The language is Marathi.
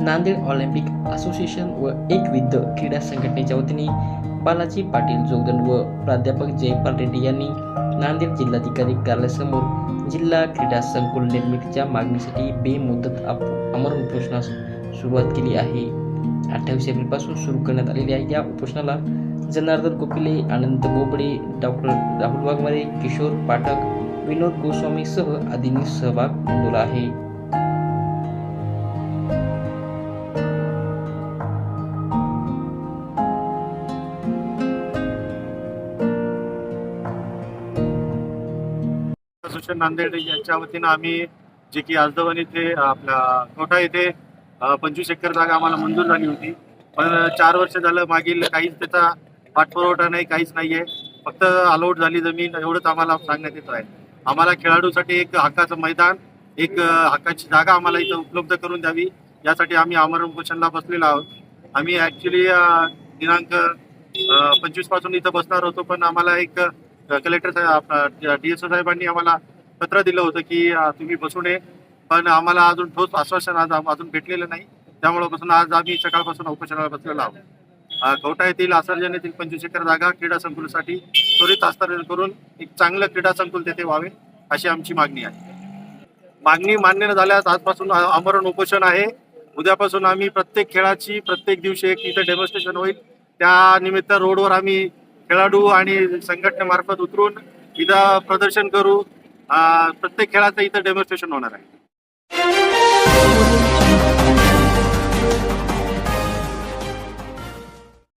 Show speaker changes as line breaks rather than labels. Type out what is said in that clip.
नांदेड ऑलिम्पिक असोसिएशन व एक क्रीडा संघटनेच्या वतीने बालाजी पाटील जोगदंड व प्राध्यापक जयपाल रेड्डी यांनी नांदेड जिल्हाधिकारी कार्यालयासमोर जिल्हा क्रीडा संकुल निर्मितीच्या मागणीसाठी बेमुदत अप अमर उपोषणास सुरुवात केली आहे. अठ्ठावीस एप्रिलपासून सुरू करण्यात आलेल्या या उपोषणाला जनार्दन गोपिले आनंद बोबडे डॉक्टर राहुल वाघमारे किशोर पाठक विनोद गोस्वामीसह आदींनी सहभाग नोंदवला आहे.
असोसिएशन नांदेड यांच्या वतीनं आम्ही जे की आजदवन येथे आपला कोटा येथे पंचवीस एकर जागा आम्हाला मंजूर झाली होती. पण चार वर्ष झालं मागील काहीच त्याचा पाठपुरवठा नाही काहीच नाहीये. फक्त अलॉट झाली जमीन एवढंच आम्हाला सांगण्यात येत आहे. आम्हाला खेळाडूसाठी एक हक्काचं मैदान एक हक्काची जागा आम्हाला इथं उपलब्ध करून द्यावी. यासाठी आम्ही अमर उपोषणला बसलेलो आहोत. आम्ही ॲक्च्युली दिनांक पंचवीसपासून इथं बसणार होतो पण आम्हाला एक collector DSO D S O साहेबांनी आम्हाला पत्र दिलं होतं की तुम्ही बसू नये. पण आम्हाला अजून ठोस आश्वासन आज अजून भेटलेलं नाही. त्यामुळेपासून आज आम्ही सकाळपासून उपोषणाला बसलेलो आहोत. अ, येथील आसर्जन येथील पंचवीस एकर जागा क्रीडा संकुलासाठी त्वरित हस्तांतरण करून एक चांगलं क्रीडा संकुल तेथे व्हावे अशी आमची मागणी आहे. मागणी मान्य न झाल्यास आजपासून आमरण उपोषण आहे. उद्यापासून आम्ही प्रत्येक खेळाची प्रत्येक दिवशी एक इथं डेमॉन्स्ट्रेशन होईल. त्या निमित्त रोडवर आम्ही खेळाडू आणि संघटनेमार्फत उतरून इथं प्रदर्शन करू. प्रत्येक खेळाचं इथं डेमॉन्स्ट्रेशन होणार आहे.